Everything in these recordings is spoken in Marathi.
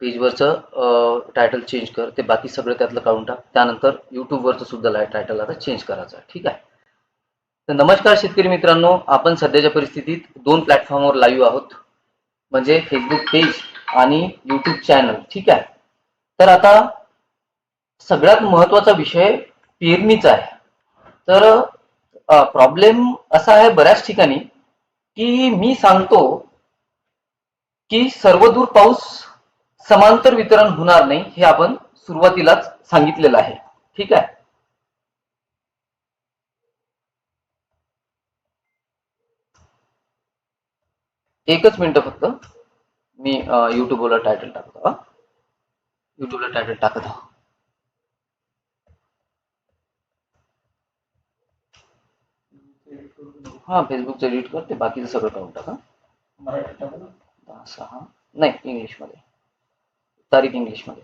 पेजवरचं टायटल चेंज कर ते बाकी सगळं त्यातलं काढून टाक. त्यानंतर यूट्यूबवरचं सुद्धा टायटल आता चेंज करायचं ठीक आहे? तर नमस्कार शेतकरी मित्रांनो. आपण सध्याच्या परिस्थितीत दोन प्लॅटफॉर्मवर लाईव्ह आहोत. म्हणजे फेसबुक पेज आणि यूट्यूब चॅनल ठीक आहे? तर आता सगळ्यात महत्त्वाचा विषय पेरणीचा आहे. तर प्रॉब्लेम असा आहे बऱ्याच ठिकाणी की मी सांगतो की सर्वदूर पाऊस समांतर वितरण होणार नाही हे आपण सुरुवातीलाच सांगितलेलं आहे. ठीक आहे? एकच मिनिट फक्त. मी युट्यूबला टायटल टाकत हा. युट्यूबला टायटल टाकत आहो. हा फेसबुकचं एडिट करते बाकीचं सगळं टाकून टाका. मराठी टाकू दहा सहा. नाही इंग्लिशमध्ये तारीख इंग्लिशमध्ये.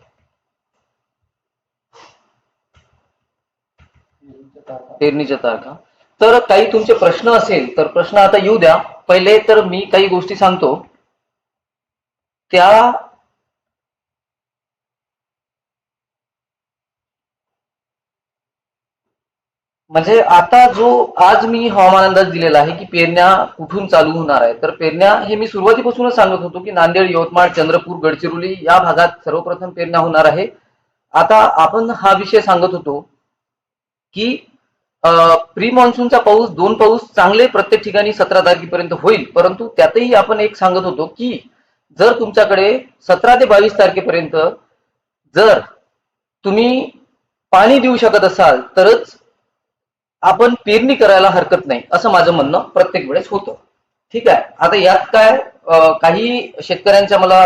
पेरणीच्या तारखा. पेरणीच्या तारखा तर काही तुमचे प्रश्न असेल तर प्रश्न आता येऊ द्या. पहिले तर मी काही गोष्टी सांगतो. त्या म्हणजे आता जो आज मी हवामान अंदाज दिलेला आहे की पेरण्या कुठून चालू होणार आहे तर पेरण्या हे मी सुरुवातीपासूनच सांगत होतो की नांदेड यवतमाळ चंद्रपूर गडचिरोली या भागात सर्वप्रथम पेरण्या होणार आहे. आता आपण हा विषय सांगत होतो की प्री मान्सूनचा पाऊस दोन पाऊस चांगले प्रत्येक ठिकाणी सतरा तारखेपर्यंत होईल परंतु त्यातही आपण एक सांगत होतो की जर तुमच्याकडे सतरा ते बावीस तारखेपर्यंत जर तुम्ही पाणी देऊ शकत असाल तरच आपण पेरणी करायला हरकत नाही असं माझं म्हणणं प्रत्येक वेळेस होतं. ठीक आहे? आता यात काय काही शेतकऱ्यांच्या मला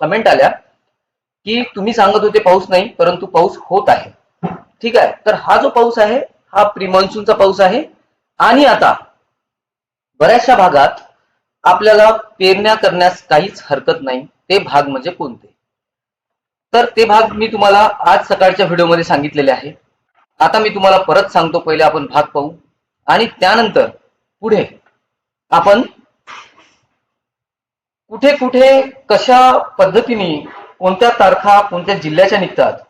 कमेंट आल्या की तुम्ही सांगत होते पाऊस नाही परंतु पाऊस होत आहे. ठीक आहे? तर हा जो पाऊस आहे हा प्री मान्सूनचा पाऊस आहे. आणि आता बऱ्याचशा भागात आपल्याला पेरण्या करण्यास काहीच हरकत नाही. ते भाग म्हणजे कोणते? तर ते भाग मी तुम्हाला आज सकाळच्या व्हिडिओमध्ये सांगितलेले आहे. आता मी तुम्हाला परत सांगतो पहिले आपण भाग पाहू. आणि त्यानंतर पुढे आपण कुठे कुठे कशा पद्धतीने कोणत्या तारखा कोणत्या जिल्ह्याच्या निघतात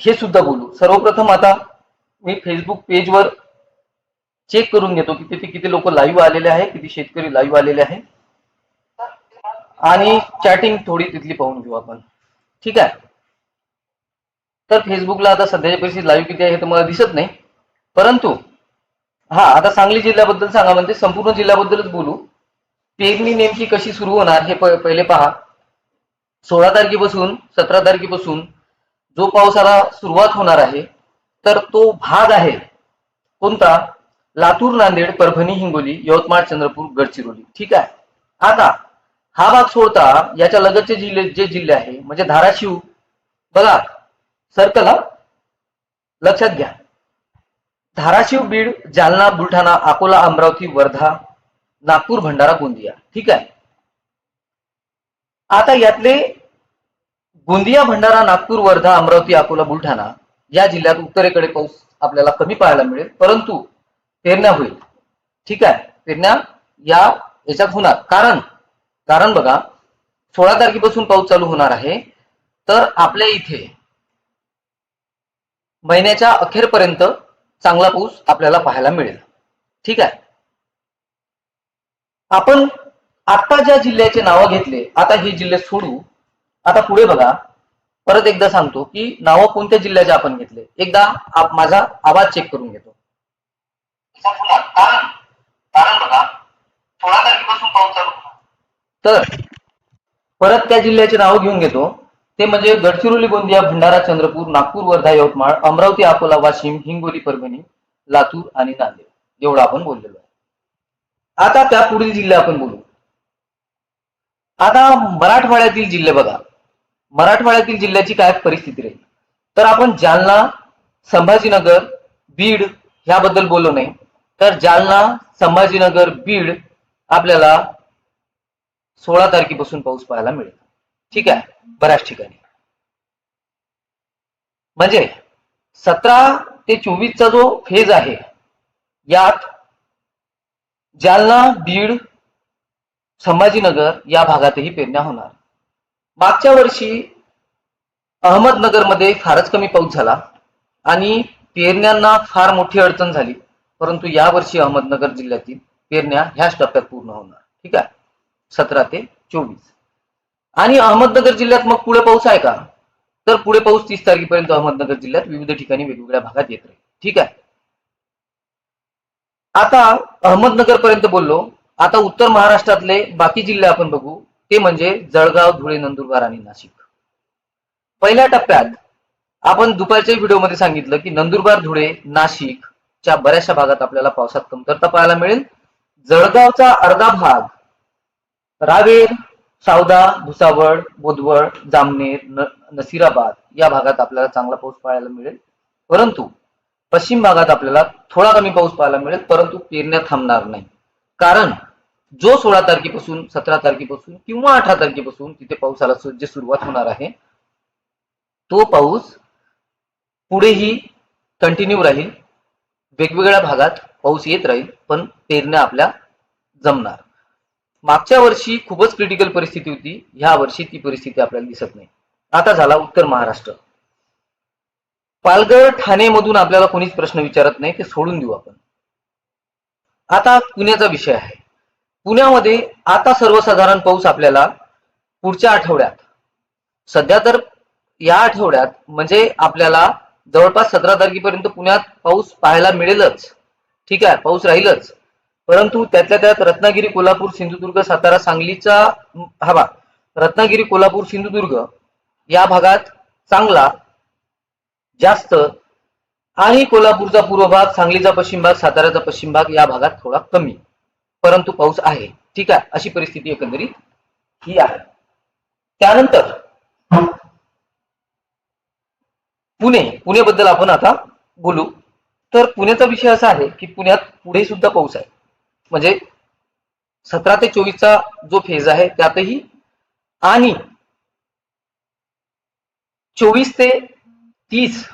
हे सुद्धा बोलू. सर्वप्रथम आता मी फेसबुक पेजवर चेक करून घेतो की तिथे किती लोक लाईव्ह आलेले आहे किती शेतकरी लाईव्ह आलेले आहे आणि चॅटिंग थोडी तिथली पाहून घेऊ आपण. ठीक आहे? तर फेसबुकला आता सध्याच्या परिस्थिती लाईव्ह किती आहे हे तर मला दिसत नाही. परंतु हा आता सांगली जिल्ह्याबद्दल सांगा म्हणजे संपूर्ण जिल्ह्याबद्दलच बोलू. पेरणी नेमकी कशी सुरू होणार हे पहिले पहा. सोळा तारखेपासून सतरा तारखेपासून जो पावसाला सुरुवात होणार आहे तर तो भाग आहे कोणता? लातूर नांदेड परभणी हिंगोली यवतमाळ चंद्रपूर गडचिरोली. ठीक आहे? आता हा भाग सोडता याच्या लगतचे जिल्हे जे जिल्हे आहे म्हणजे धाराशिव. बघा सर्कल हा लक्षात घ्या. धाराशिव बीड जालना बुलढाणा अकोला अमरावती वर्धा नागपूर भंडारा गोंदिया. ठीक आहे? आता यातले गोंदिया भंडारा नागपूर वर्धा अमरावती अकोला बुलढाणा या जिल्ह्यात उत्तरेकडे पाऊस आपल्याला कमी पाहायला मिळेल. परंतु पेरण्या होईल. ठीक आहे? पेरण्या या याच्यात होणार. कारण कारण बघा सोळा तारखेपासून पाऊस चालू होणार आहे. तर आपल्या इथे महिन्याच्या अखेरपर्यंत चांगला पाऊस आपल्याला पाहायला मिळेल. ठीक आहे? आपण आता ज्या जिल्ह्याचे नावं घेतले आता हे जिल्हे सोडू आता पुढे बघा. परत एकदा सांगतो की नावं कोणत्या जिल्ह्याचे आपण घेतले? एकदा आप- माझा आवाज चेक करून घेतो. तर परत त्या जिल्ह्याचे नाव घेऊन घेतो. ते म्हणजे गडचिरोली गोंदिया भंडारा चंद्रपूर नागपूर वर्धा यवतमाळ अमरावती अकोला वाशिम हिंगोली परभणी लातूर आणि नांदेड. एवढं आपण बोललेलो आहे. आता त्या पुढील जिल्हे आपण बोलू. आता मराठवाड्यातील जिल्हे बघा. मराठवाड्यातील जिल्ह्याची काय परिस्थिती राहील? तर आपण जालना संभाजीनगर बीड ह्याबद्दल बोललो नाही. तर जालना संभाजीनगर बीड आपल्याला सोळा तारखेपासून पाऊस पाहायला मिळेल. ठीक आहे? बऱ्याच ठिकाणी. म्हणजे सतरा ते चोवीसचा जो फेज आहे यात जालना बीड संभाजीनगर या भागातही पेरण्या होणार. मागच्या वर्षी अहमदनगरमध्ये फारच कमी पाऊस झाला आणि पेरण्यांना फार मोठी अडचण झाली. परंतु यावर्षी अहमदनगर जिल्ह्यातील पेरण्या ह्याच टप्प्यात पूर्ण होणार. ठीक आहे? सतरा ते चोवीस. आणि अहमदनगर जिल्ह्यात मग पुढे पाऊस आहे का? तर पुढे पाऊस तीस तारखेपर्यंत अहमदनगर जिल्ह्यात विविध ठिकाणी वेगवेगळ्या भागात येत राहील. ठीक आहे? आता अहमदनगर पर्यंत बोललो. आता उत्तर महाराष्ट्रातले बाकी जिल्हे आपण बघू. ते म्हणजे जळगाव धुळे नंदुरबार आणि नाशिक. पहिल्या टप्प्यात आपण दुपारच्या व्हिडिओमध्ये सांगितलं की नंदुरबार धुळे नाशिकच्या बऱ्याचशा भागात आपल्याला पावसात कमतरता पाहायला मिळेल. जळगावचा अर्धा भाग रावेर सावदा भुसावळ बोदवळ जामनेर न- नसिराबाद या भागात आपल्याला चांगला पाऊस पाहायला मिळेल. परंतु पश्चिम भागात आपल्याला थोडा कमी पाऊस पाहायला मिळेल परंतु पेरण्या थांबणार नाही. कारण जो सोळा तारखेपासून सतरा तारखेपासून किंवा अठरा तारखेपासून तिथे पावसाला जे सुरुवात होणार आहे तो पाऊस पुढेही कंटिन्यू राहील. वेगवेगळ्या भागात पाऊस येत राहील पण पेरण्या आपल्या जमणार. मागच्या वर्षी खूपच क्रिटिकल परिस्थिती होती. ह्या वर्षी ती परिस्थिती आपल्याला दिसत नाही. आता झाला उत्तर महाराष्ट्र. पालघर ठाणे मधून आपल्याला कोणीच प्रश्न विचारत नाही ते सोडून देऊ आपण. आता पुण्याचा विषय आहे. पुण्यामध्ये आता सर्वसाधारण पाऊस आपल्याला पुढच्या आठवड्यात सध्या तर या आठवड्यात म्हणजे आपल्याला जवळपास सतरा तारखेपर्यंत पुण्यात पाऊस पाहायला मिळेलच. ठीक आहे पाऊस राहीलच. परंतु त्यातल्या त्यात रत्नागिरी कोल्हापूर सिंधुदुर्ग सातारा सांगलीचा हवा रत्नागिरी कोल्हापूर सिंधुदुर्ग या भागात चांगला जास्त आणि कोल्हापूरचा पूर्व भाग सांगलीचा पश्चिम भाग साताऱ्याचा पश्चिम भाग या भागात थोडा कमी परंतु पाऊस आहे. ठीक आहे? अशी परिस्थिती एकंदरीत ही आहे. त्यानंतर पुणे पुणेबद्दल आपण आता बोलू. तर पुण्याचा विषय असा आहे की पुण्यात पुढे सुद्धा पाऊस आहे. म्हणजे सतरा ते चोवीसचा जो फेज आहे त्यातही आणि चोवीस ते तीस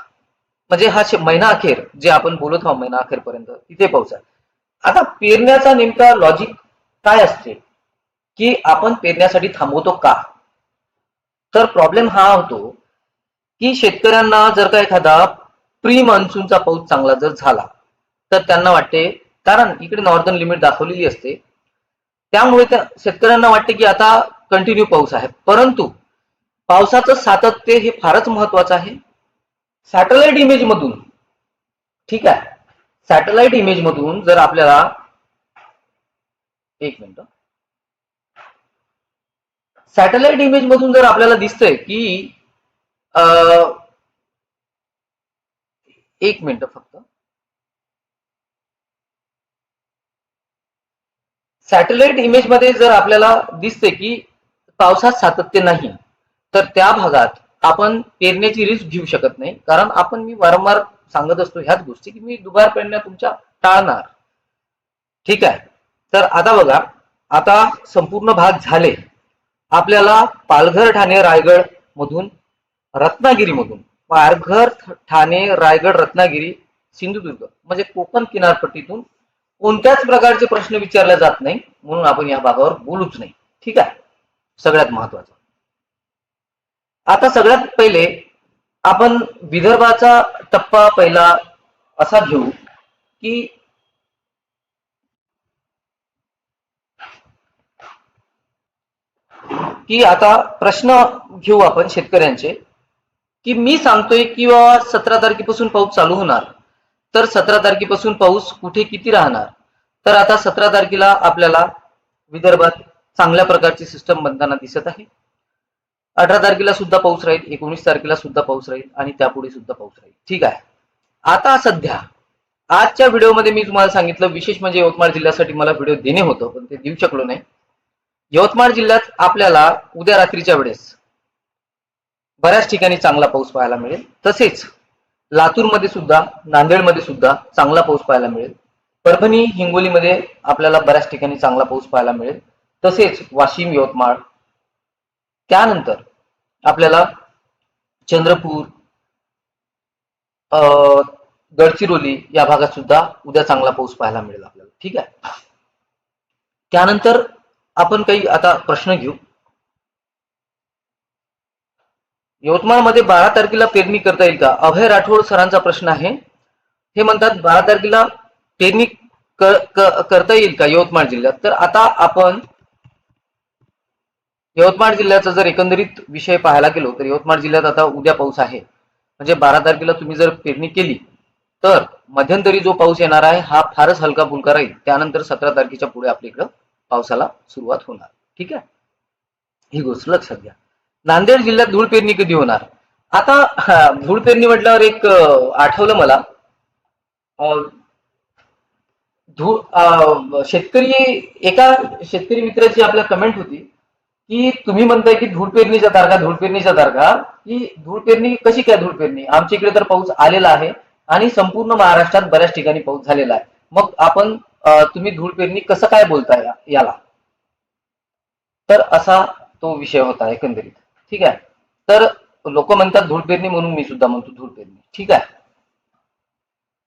म्हणजे हा महिना अखेर जे आपण बोलत आहोत महिना अखेरपर्यंत तिथे पाऊस आता पेरण्याचा नेमका लॉजिक काय असते? की आपण पेरण्यासाठी थांबवतो का? तर प्रॉब्लेम हा होतो की शेतकऱ्यांना जर का एखादा प्री मान्सूनचा पाऊस चांगला जर झाला तर त्यांना वाटते कारण इकडे नॉर्दर्न लिमिट दाखवलेली असते. त्यामुळे त्या शेतकऱ्यांना वाटते की आता कंटिन्यू पाऊस आहे. परंतु पावसाचं सातत्य हे फारच महत्वाचं आहे. सॅटेलाइट इमेज मधून ठीक आहे. सॅटेलाइट इमेज मधून जर आपल्याला एक मिनिट. सॅटेलाइट इमेज मधून जर आपल्याला दिसतंय की आ, एक मिनिट फक्त. सॅटेलाइट इमेजमध्ये जर आपल्याला दिसते की पावसात सातत्य नाही तर त्या भागात आपण पेरण्याची रिस्क घेऊ शकत नाही. कारण आपण मी वारंवार सांगत असतो ह्याच गोष्टी की मी दुबार पेरण्या तुमच्या टाळणार. ठीक आहे? तर आता बघा आता संपूर्ण भाग झाले. आपल्याला पालघर ठाणे रायगड मधून रत्नागिरी मधून. पालघर ठाणे रायगड रत्नागिरी सिंधुदुर्ग म्हणजे कोकण किनारपट्टीतून कोणत्याच प्रकारचे प्रश्न विचारले जात नाही म्हणून आपण या भागावर बोलूच नाही. ठीक आहे? सगळ्यात महत्वाचं. आता सगळ्यात पहिले आपण विदर्भाचा टप्पा पहिला असा घेऊ की की आता प्रश्न घेऊ आपण शेतकऱ्यांचे की मी सांगतोय किंवा सतरा तारखेपासून पाऊस चालू होणार तर सतरा तारखेपासून पाऊस कुठे किती राहणार? तर आता सतरा तारखेला आपल्याला विदर्भात चांगल्या प्रकारची सिस्टम बनताना दिसत आहे. अठरा तारखेला सुद्धा पाऊस राहील एकोणीस तारखेला सुद्धा पाऊस राहील आणि त्यापुढे सुद्धा पाऊस राहील. ठीक आहे? आता सध्या आजच्या व्हिडिओमध्ये मी तुम्हाला सांगितलं विशेष म्हणजे यवतमाळ जिल्ह्यासाठी मला व्हिडिओ देणे होतं पण ते देऊ शकलो नाही. यवतमाळ जिल्ह्यात आपल्याला उद्या रात्रीच्या वेळेस बऱ्याच ठिकाणी चांगला पाऊस पाहायला मिळेल. तसेच लातूरमध्ये सुद्धा नांदेडमध्ये सुद्धा चांगला पाऊस पाहायला मिळेल. परभणी हिंगोलीमध्ये आपल्याला बऱ्याच ठिकाणी चांगला पाऊस पाहायला मिळेल. तसेच वाशिम यवतमाळ. त्यानंतर आपल्याला चंद्रपूर अं, गडचिरोली या भागात सुद्धा उद्या चांगला पाऊस पाहायला मिळेल आपल्याला. ठीक आहे? त्यानंतर आपण काही आता प्रश्न घेऊ. यवतमाळमध्ये बारा तारखेला पेरणी करता येईल का? अभय राठोड सरांचा प्रश्न आहे. हे म्हणतात बारा तारखेला पेरणी करता येईल का यवतमाळ जिल्ह्यात? तर आता आपण यवतमाळ जिल्ह्याचा जर एकंदरीत विषय पाहायला गेलो तर यवतमाळ जिल्ह्यात आता उद्या पाऊस आहे. म्हणजे बारा तारखेला तुम्ही जर पेरणी केली तर मध्यंतरी जो पाऊस येणार आहे हा फारच हलका फुलका राहील. त्यानंतर सतरा तारखेच्या पुढे आपल्या इकडं पावसाला सुरुवात होणार. ठीक आहे? ही गोष्ट लक्षात घ्या. नांदेड जिल्ह्यात धूळ पेरणी कधी होणार? आता धूळ पेरणी म्हटल्यावर एक आठवलं मला. धूळ शेतकरी एका शेतकरी मित्राची आपल्या कमेंट होती की तुम्ही म्हणताय की धूळ पेरणीच्या तारखा धूळ पेरणीच्या तारखा की धूळ पेरणी कशी काय धूळ पेरणी? आमच्या इकडे तर पाऊस आलेला आहे आणि संपूर्ण महाराष्ट्रात बऱ्याच ठिकाणी पाऊस झालेला आहे. मग आपण तुम्ही धूळ पेरणी कसं काय बोलताय याला? तर असा तो विषय होता एकंदरीत. ठीक आहे? तर लोक म्हणतात धूळ पेरणी म्हणून मी सुद्धा म्हणतो धूळ पेरणी ठीक आहे?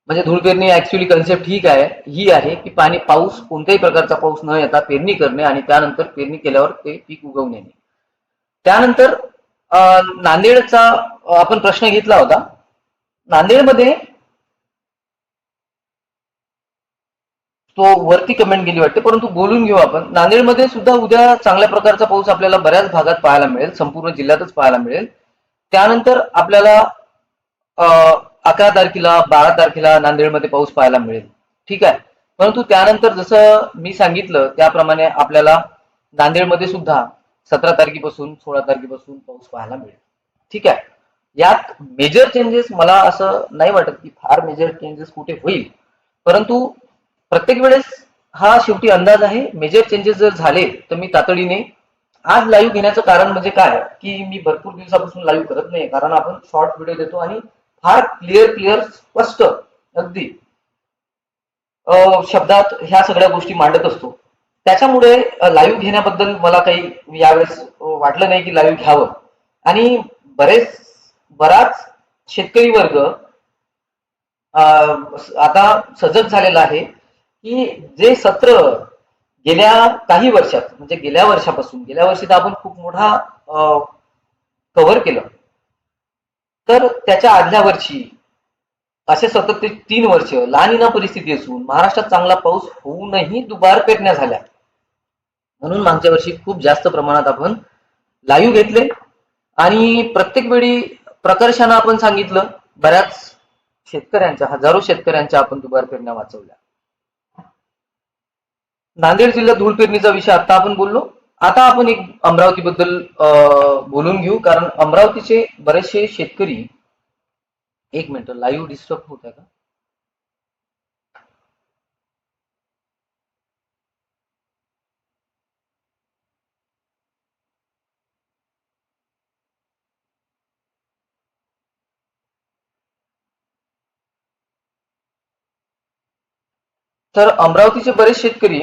म्हणजे धूळ पेरणी ऍक्च्युली कन्सेप्ट ठीक आहे. ही आहे की पाणी पाऊस कोणत्याही प्रकारचा पाऊस न येता पेरणी करणे आणि त्यानंतर पेरणी केल्यावर ते पीक उगवून येणे. त्यानंतर नांदेडचा आपण प्रश्न घेतला होता. नांदेडमध्ये तो वरती कमेंट गेली वाटते. परंतु बोलून घेऊ आपण. नांदेडमध्ये सुद्धा उद्या चांगल्या प्रकारचा पाऊस आपल्याला बऱ्याच भागात पाहायला मिळेल. संपूर्ण जिल्ह्यातच पाहायला मिळेल. त्यानंतर आपल्याला अकरा तारखेला बारा तारखेला नांदेडमध्ये पाऊस पाहायला मिळेल. ठीक आहे? परंतु त्यानंतर जसं मी सांगितलं त्याप्रमाणे आपल्याला नांदेडमध्ये सुद्धा सतरा तारखेपासून सोळा तारखेपासून पाऊस पाहायला मिळेल. ठीक आहे? यात मेजर चेंजेस मला असं नाही वाटत की फार मेजर चेंजेस कुठे होईल. परंतु प्रत्येक वेळेस हा शेवटी अंदाज आहे. मेजर चेंजेस जर झाले तर मी तातडीने आज लाईव्ह घेण्याचं कारण म्हणजे काय? की मी भरपूर दिवसापासून लाईव्ह करत नाही कारण आपण शॉर्ट व्हिडिओ देतो आणि फार क्लिअर क्लिअर स्पष्ट अगदी अं, शब्दात ह्या सगळ्या गोष्टी मांडत असतो. त्याच्यामुळे लाईव्ह घेण्याबद्दल मला काही यावेळेस वाटलं नाही की लाईव्ह घ्यावं. आणि बरेच बराच शेतकरी वर्ग अं, आता सजग झालेला आहे. की जे सत्र गेल्या काही वर्षात म्हणजे गेल्या वर्षापासून गेल्या वर्षी तर आपण खूप मोठा कव्हर केलं. तर त्याच्या आदल्या वर्षी असे सतत ते तीन वर्ष लहानिना परिस्थिती असून महाराष्ट्रात चांगला पाऊस होऊनही दुबार पेरण्या झाल्या. म्हणून मागच्या वर्षी खूप जास्त प्रमाणात आपण लाईव्ह घेतले. आणि प्रत्येक वेळी प्रकर्षानं आपण सांगितलं बऱ्याच शेतकऱ्यांच्या हजारो शेतकऱ्यांच्या आपण दुबार पेरण्या वाचवल्या. नांदेड जिल्ह्यात धूळ पेरणीचा विषय आता आपण बोललो. आता आपण एक अमरावती बद्दल बोलून घेऊ. कारण अमरावतीचे बरेचसे शेतकरी एक मिनिट लाईव्ह डिस्टर्ब होत आहे का? तर अमरावतीचे बरेच शेतकरी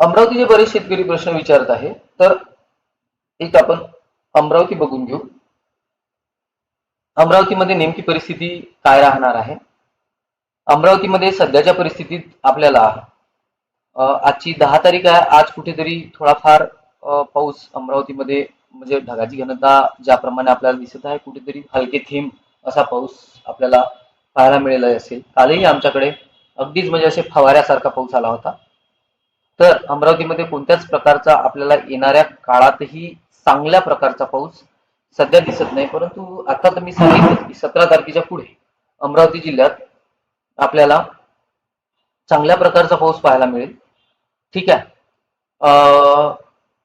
अमरावतीचे बरेच शेतकरी प्रश्न विचारत आहे तर एक आपण अमरावती बघून घेऊ. अमरावतीमध्ये नेमकी परिस्थिती काय राहणार आहे? अमरावतीमध्ये सध्याच्या परिस्थितीत आपल्याला आजची दहा तारीख आहे आज कुठेतरी थोडाफार पाऊस अमरावतीमध्ये म्हणजे ढगाची घनता ज्याप्रमाणे आपल्याला दिसत आहे कुठेतरी हलके थेंब असा पाऊस आपल्याला पाहायला मिळेल असेल. कालही आमच्याकडे अगदीच म्हणजे असे फवाऱ्यासारखा पाऊस आला होता. तर अमरावतीमध्ये कोणत्याच प्रकारचा आपल्याला येणाऱ्या काळातही चांगल्या प्रकारचा पाऊस सध्या दिसत नाही. परंतु आता तर मी सांगितलं की सतरा तारखेच्या पुढे अमरावती जिल्ह्यात आपल्याला चांगल्या प्रकारचा पाऊस पाहायला मिळेल. ठीक आहे.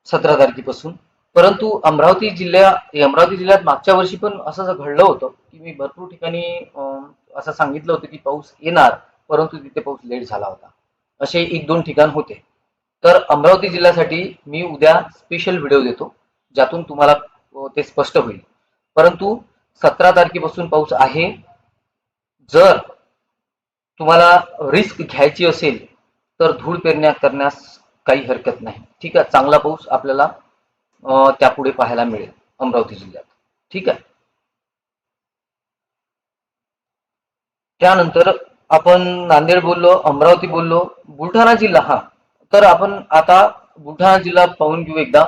सतरा तारखेपासून. परंतु अमरावती जिल्ह्या अमरावती जिल्ह्यात मागच्या वर्षी पण असं घडलं होतं की मी भरपूर ठिकाणी असं सांगितलं होतं की पाऊस येणार. परंतु तिथे पाऊस लेट झाला होता. असे एक दोन ठिकाण होते. तर अमरावती जिल्ह्यासाठी मी उद्या स्पेशल व्हिडिओ देतो ज्यातून तुम्हाला ते स्पष्ट होईल. परंतु सतरा तारखेपासून पाऊस आहे. जर तुम्हाला रिस्क घ्यायची असेल तर धूळ पेरण्या करण्यास काही हरकत नाही. ठीक आहे? चांगला पाऊस आपल्याला त्यापुढे पाहायला मिळेल अमरावती जिल्ह्यात. ठीक आहे? त्यानंतर आपण नांदेड बोललो अमरावती बोललो बुलढाणा जिल्हा हा. तर आपण आता बुलढाणा जिल्हा पाहून घेऊ एकदा.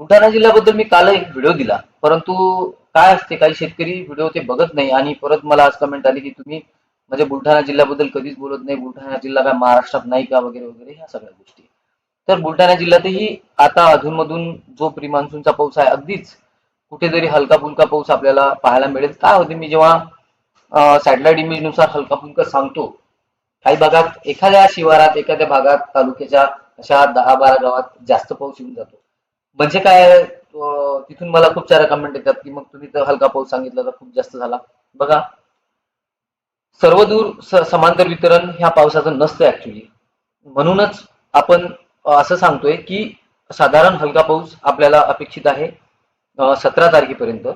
बुलढाणा जिल्ह्याबद्दल मी काल एक व्हिडिओ दिला परंतु काय असते काही शेतकरी व्हिडिओ ते बघत नाही आणि परत मला आज कमेंट आली की तुम्ही म्हणजे बुलढाणा जिल्ह्याबद्दल कधीच बोलत नाही बुलढाणा जिल्हा काय महाराष्ट्रात नाही का वगैरे वगैरे ह्या सगळ्या गोष्टी. तर बुलढाणा जिल्ह्यातही आता अधूनमधून जो प्री मान्सूनचा पाऊस आहे अगदीच कुठेतरी हलका फुलका पाऊस आपल्याला पाहायला मिळेल. काय होते मी जेव्हा सॅटेलाइट इमेजनुसार हलका फुलका सांगतो. काही भागात एखाद्या शिवारात एखाद्या भागात तालुक्याच्या अशा दहा बारा गावात जास्त पाऊस येऊन जातो. म्हणजे काय तिथून मला खूप साऱ्या कमेंट येतात की मग तुम्ही तर हलका पाऊस सांगितला तर खूप जास्त झाला. बघा सर्वदूर समांतर वितरण ह्या पावसाचं नसतं ऍक्च्युली म्हणूनच आपण असं सांगतोय की साधारण हलका पाऊस आपल्याला अपेक्षित आहे सतरा तारखेपर्यंत.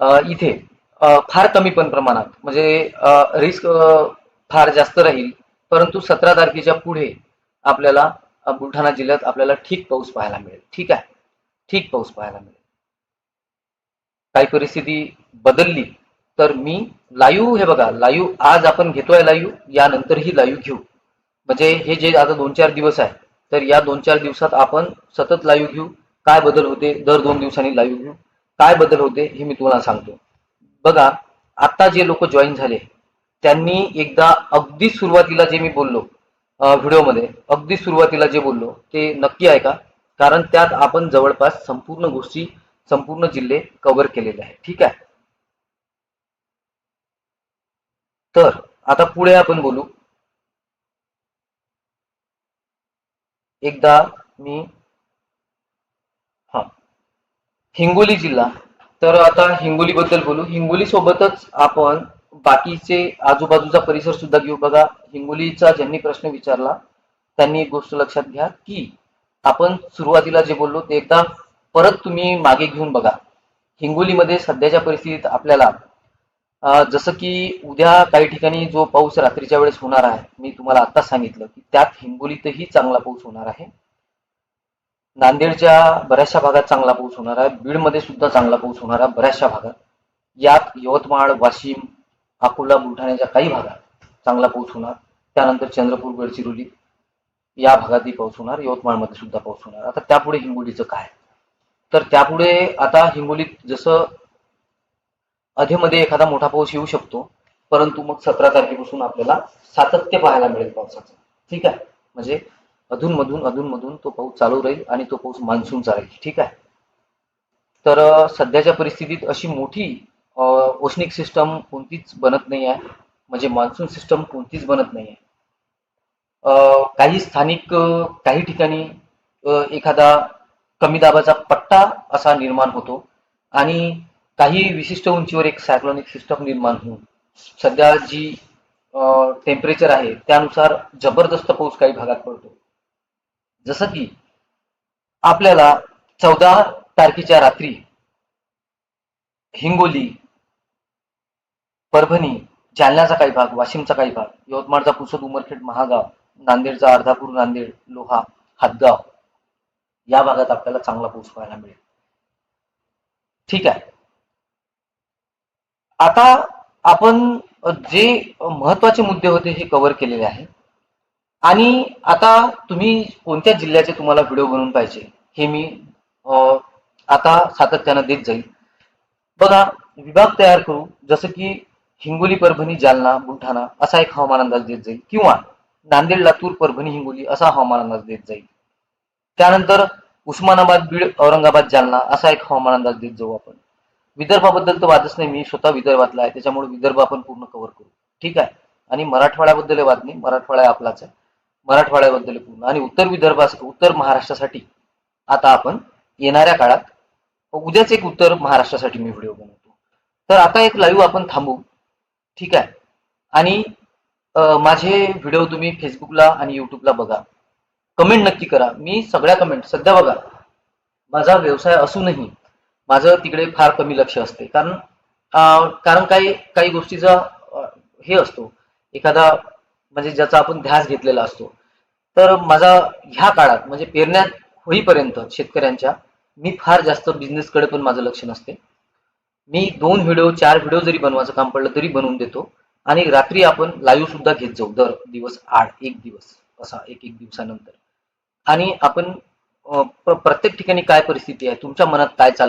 अं, इथे फार कमी पण प्रमाणात. म्हणजे रिस्क फार जास्त राहील. परंतु सतरा तारखेच्या पुढे आपल्याला बुलढाणा जिल्ह्यात आपल्याला ठीक पाऊस पाहायला मिळेल. ठीक आहे. ठीक पाऊस पाहायला मिळेल. काही परिस्थिती बदलली तर मी लाईव्ह हे बघा लाईव्ह आज आपण घेतोय लाईव्ह यानंतरही लाईव्ह घेऊ. म्हणजे हे जे आता दोन चार दिवस आहे तर या दोन चार दिवसात आपण सतत लाईव्ह घेऊ. काय बदल होते? दर दोन दिवसांनी लाईव्ह घेऊ. काय बदल होते? हे मी तुम्हाला सांगतो. बघा आता जे लोक जॉईन झाले त्यांनी एकदा अगदी सुरुवातीला जे मी बोललो व्हिडिओमध्ये अगदी सुरुवातीला जे बोललो ते नक्की आहे का? कारण त्यात आपण जवळपास संपूर्ण गोष्टी संपूर्ण जिल्हे कव्हर केलेले आहे ठीक आहे? तर आता पुढे आपण बोलू. एकदा मी हा हिंगोली जिल्हा तर आता हिंगोली बद्दल बोलू. हिंगोली सोबतच आपण बाकीचे आजूबाजूचा परिसर सुद्धा घेऊ. बघा हिंगोलीचा ज्यांनी प्रश्न विचारला त्यांनी एक गोष्ट लक्षात घ्या की आपण सुरुवातीला जे बोललो ते एकदा परत तुम्ही मागे घेऊन बघा. हिंगोलीमध्ये सध्याच्या परिस्थितीत आपल्याला जसं की उद्या काही ठिकाणी जो पाऊस रात्रीच्या वेळेस होणार आहे मी तुम्हाला आत्ताच सांगितलं की त्यात हिंगोलीतही चांगला पाऊस होणार आहे. नांदेडच्या बऱ्याचशा भागात चांगला पाऊस होणार आहे. बीडमध्ये सुद्धा चांगला पाऊस होणार आहे बऱ्याचशा भागात. यात यवतमाळ वाशिम अकोला बुलढाण्याच्या काही भागात चांगला पाऊस होणार. त्यानंतर चंद्रपूर गडचिरोली या भागातही पाऊस होणार. यवतमाळमध्ये सुद्धा पाऊस होणार. आता त्यापुढे हिंगोलीचं काय? तर त्यापुढे आता हिंगोलीत जसं अधेमध्ये एखादा मोठा पाऊस येऊ शकतो परंतु मग सतरा तारखेपासून आपल्याला सातत्य पाहायला मिळेल पावसाचं. ठीक आहे? म्हणजे अधूनमधून अधूनमधून तो पाऊस चालू राहील आणि तो पाऊस मान्सूनचा राहील. ठीक आहे? तर सध्याच्या परिस्थितीत अशी मोठी ओशनिक सिस्टम कोणतीच बनत नाही आहे. म्हणजे मान्सून सिस्टम कोणतीच बनत नाही आहे. काही स्थानिक काही ठिकाणी एखादा कमी दाबाचा पट्टा असा निर्माण होतो आणि काही विशिष्ट उंचीवर एक सायक्लॉनिक सिस्टम निर्माण होऊन सध्या जी टेम्परेचर आहे त्यानुसार जबरदस्त पाऊस काही भागात पडतो. जसं की आपल्याला चौदा तारखेच्या रात्री हिंगोली परभणी जालन्याचा काही भाग वाशिमचा काही भाग यवतमाळचा पुसद उमरखेड महागाव नांदेडचा अर्धापूर नांदेड लोहा हातगाव या भागात आपल्याला चांगला पाऊस पाहायला मिळेल. ठीक आहे. आता आपण जे महत्त्वाचे मुद्दे होते हे कव्हर केलेले आहे आणि आता तुम्ही कोणत्या जिल्ह्याचे तुम्हाला व्हिडिओ बनवून पाहिजे हे मी आता सातत्यानं देत जाईल. बघा विभाग तयार करू जसं की हिंगोली परभणी जालना बुलढाणा असा एक हवामान अंदाज देत जाईल. किंवा नांदेड लातूर परभणी हिंगोली असा हवामान अंदाज देत जाईल. त्यानंतर उस्मानाबाद बीड औरंगाबाद जालना असा एक हवामान अंदाज देत जाऊ आपण. विदर्भाबद्दल तर वादच नाही मी स्वतः विदर्भातला आहे त्याच्यामुळे विदर्भ आपण पूर्ण कव्हर करू. ठीक आहे? आणि मराठवाड्याबद्दल वाद नाही मराठवाडा आपलाच आहे. मराठवाड्याबद्दल पूर्ण आणि उत्तर विदर्भा उत्तर महाराष्ट्रासाठी आता आपण येणाऱ्या काळात उद्याच एक उत्तर महाराष्ट्रासाठी मी व्हिडिओ बनवतो. तर आता एक लाईव्ह आपण थांबू. ठीक आहे? आणि माझे व्हिडिओ तुम्ही फेसबुकला आणि युट्यूबला बघा. कमेंट नक्की करा. मी सगळ्या कमेंट सध्या बघा. माझा व्यवसाय असूनही माझं तिकडे फार कमी लक्ष असते. कारण कारण काही काही गोष्टीचा हे असतो. एखादा म्हणजे ज्याचा आपण ध्यास घेतलेला असतो. तर माझा ह्या काळात म्हणजे पेरण्या होईपर्यंत शेतकऱ्यांच्या मी फार जास्त बिझनेसकडे पण माझं लक्ष नसते. मी दोन व्हिडिओ चार व्हिडिओ जरी बनवायचं काम पडलं तरी बनवून देतो. आणि रात्री आपण लाईव्ह सुद्धा घेत जाऊ दर दिवस आठ एक दिवस असा एक एक दिवसानंतर. आणि आपण प्रत्येक ठिकाणी काय परिस्थिती आहे तुमच्या मनात काय चालू